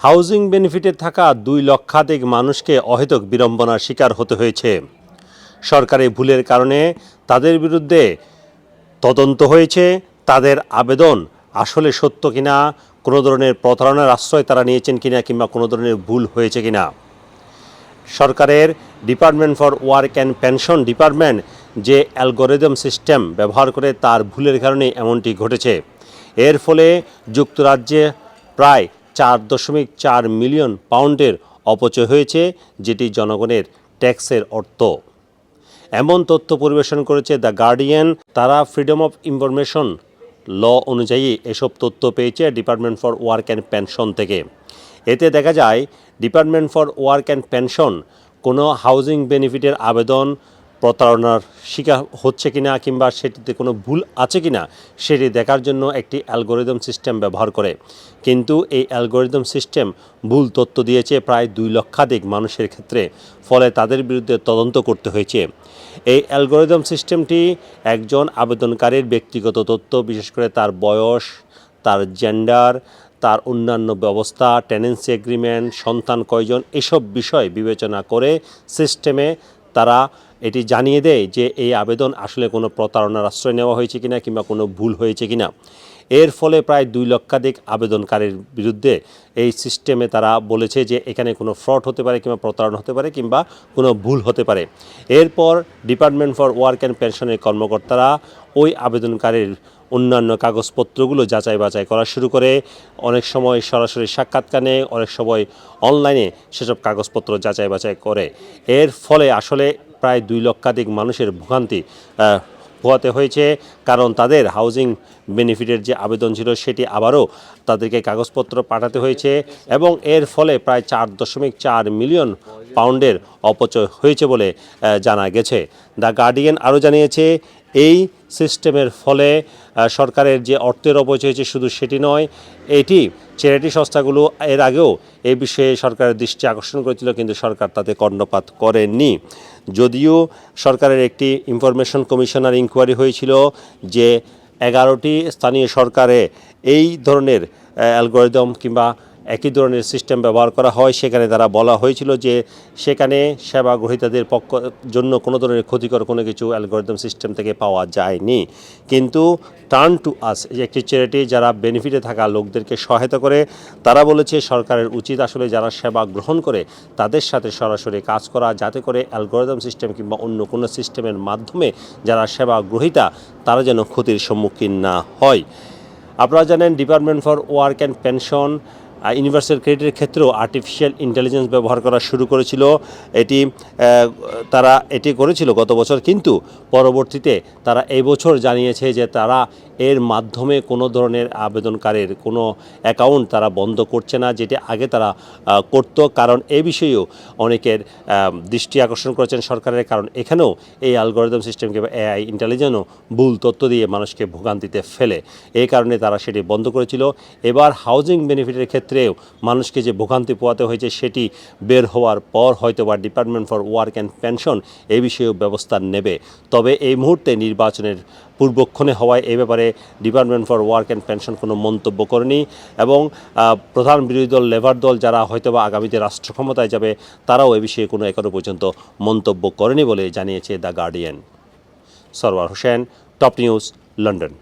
Housing বেনিফিটে থাকা দুই লক্ষাধিক মানুষকে অহেতুক বিড়ম্বনার শিকার হতে হয়েছে। সরকারি ভুলের কারণে তাদের বিরুদ্ধে তদন্ত হয়েছে। তাদের আবেদন আসলে সত্য কিনা, কোনো ধরনের প্রতারণার আশ্রয় তারা নিয়েছেন কিনা কিংবা কোনো ধরনের ভুল হয়েছে কিনা। সরকারের department for work and pension department যে অ্যালগোরিদম সিস্টেম ব্যবহার করে তার ভুলের কারণে এমনটি ঘটেছে। এর ফলে যুক্তরাজ্যে প্রায় চার দশমিক চার মিলিয়ন পাউন্ডের অপচয় হয়েছে, যেটি জনগণের ট্যাক্সের অর্থ। এমন তথ্য পরিবেশন করেছে দ্য গার্ডিয়ান। তারা ফ্রিডম অফ ইনফরমেশন ল অনুযায়ী এসব তথ্য পেয়েছে department for work and pension থেকে। এতে দেখা যায়, department for work and pension কোনো হাউজিং বেনিফিটের আবেদন প্রতারণার শিকার হচ্ছে কিনা কিংবা সেটিতে কোনো ভুল আছে কিনা, সেটি দেখার জন্য একটি অ্যালগোরিদম সিস্টেম ব্যবহার করে। কিন্তু এই অ্যালগোরিদম সিস্টেম ভুল তথ্য দিয়েছে প্রায় দুই লক্ষাধিক মানুষের ক্ষেত্রে, ফলে তাদের বিরুদ্ধে তদন্ত করতে হয়েছে। এই অ্যালগোরিদম সিস্টেমটি একজন আবেদনকারীর ব্যক্তিগত তথ্য, বিশেষ করে তার বয়স, তার জেন্ডার, তার অন্যান্য ব্যবস্থা, টেনেন্সি এগ্রিমেন্ট, সন্তান কয়জন, এসব বিষয় বিবেচনা করে সিস্টেমে তারা এটি জানিয়ে দেয় যে এই আবেদন আসলে কোনো প্রতারণার আশ্রয় নেওয়া হয়েছে কিনা কিংবা কোনো ভুল হয়েছে কিনা। এর ফলে প্রায় দুই লক্ষাধিক আবেদনকারীর বিরুদ্ধে এই সিস্টেমে তারা বলেছে যে এখানে কোনো ফ্রড হতে পারে কিংবা প্রতারণা হতে পারে কিংবা কোনো ভুল হতে পারে। এরপর ডিপার্টমেন্ট ফর ওয়ার্ক অ্যান্ড পেনশনের কর্মকর্তারা ওই আবেদনকারীর অন্যান্য কাগজপত্রগুলো যাচাই বাছাই করা শুরু করে। অনেক সময় সরাসরি সাক্ষাৎকার নেয় অনেক সময় অনলাইনে সেসব কাগজপত্র যাচাই বাছাই করে। এর ফলে আসলে প্রায় দুই লক্ষাধিক মানুষের ভোগান্তি পোহাতে হয়েছে। কারণ তাদের হাউজিং বেনিফিটের যে আবেদন ছিল সেটি আবারও তাদেরকে কাগজপত্র পাঠাতে হয়েছে এবং এর ফলে প্রায় চার দশমিক চার মিলিয়ন পাউন্ডের অপচয় হয়েছে বলে জানা গেছে। দ্য গার্ডিয়ান আরও জানিয়েছে, এই সিস্টেমের ফলে সরকারের যে অর্থের অপচয় হয়েছে শুধু সেটি নয়, এটি চ্যারিটি সংস্থাগুলো এর আগেও এই বিষয়ে সরকারের দৃষ্টি আকর্ষণ করেছিল, কিন্তু সরকার তাতে কর্ণপাত করেনি যদিও সরকারের একটি ইনফরমেশন কমিশনার ইনকোয়ারি হয়েছিল যে এগারোটি স্থানীয় সরকারে এই ধরনের অ্যালগোরিদম কিংবা একই ধরনের সিস্টেম ব্যবহার করা হয়। সেখানে তারা বলা হয়েছিল যে সেখানে সেবা গ্রহীতাদের পক্ষ জন্য কোনো ধরনের ক্ষতিকর কোনো কিছু অ্যালগোরিদম সিস্টেম থেকে পাওয়া যায়নি। কিন্তু টার্ন টু আস একটি চ্যারিটি যারা বেনিফিটে থাকা লোকদেরকে সহায়তা করে, তারা বলেছে সরকারের উচিত আসলে যারা সেবা গ্রহণ করে, তাদের সাথে সরাসরি কাজ করা, যাতে করে অ্যালগোরিদম সিস্টেম কিংবা অন্য কোনো সিস্টেমের মাধ্যমে যারা সেবা গ্রহীতা, তারা যেন ক্ষতির সম্মুখীন না হয়। আপনারা জানেন, department for work and pension universal ক্রেডিটের ক্ষেত্রেও আর্টিফিশিয়াল ইন্টেলিজেন্স ব্যবহার করা শুরু করেছিল। এটি তারা এটি করেছিল গত বছর, কিন্তু পরবর্তীতে তারা এই বছর জানিয়েছে যে তারা এর মাধ্যমে কোনো ধরনের আবেদনকারীর কোনো অ্যাকাউন্ট তারা বন্ধ করছে না, যেটি আগে তারা করতো। কারণ এ বিষয়েও অনেকের দৃষ্টি আকর্ষণ করেছেন সরকারের, কারণ এখানেও এই অ্যালগোরিদম সিস্টেম কিংবা এআই ইন্টেলিজেন্সও ভুল তথ্য দিয়ে মানুষকে ভোগান্তিতে ফেলে। এই কারণে তারা সেটি বন্ধ করেছিল। এবার হাউজিং বেনিফিটের ক্ষেত্রেও মানুষকে যে ভোগান্তি পোয়াতে হয়েছে সেটি বের হওয়ার পর হয়তো বা department for work and pension এই বিষয়েও ব্যবস্থা নেবে। তবে এই মুহূর্তে নির্বাচনের পূর্বক্ষণে হওয়ায় এই ব্যাপারে department for work and pension কোনো মন্তব্য করেনি এবং প্রধান বিরোধী দল লেবার দল যারা হয়তোবা আগামীতে রাষ্ট্র ক্ষমতায় যাবে, তারাও এ বিষয়ে কোনো এখনও পর্যন্ত মন্তব্য করেনি বলে জানিয়েছে the Guardian Sarwar Hossain top news London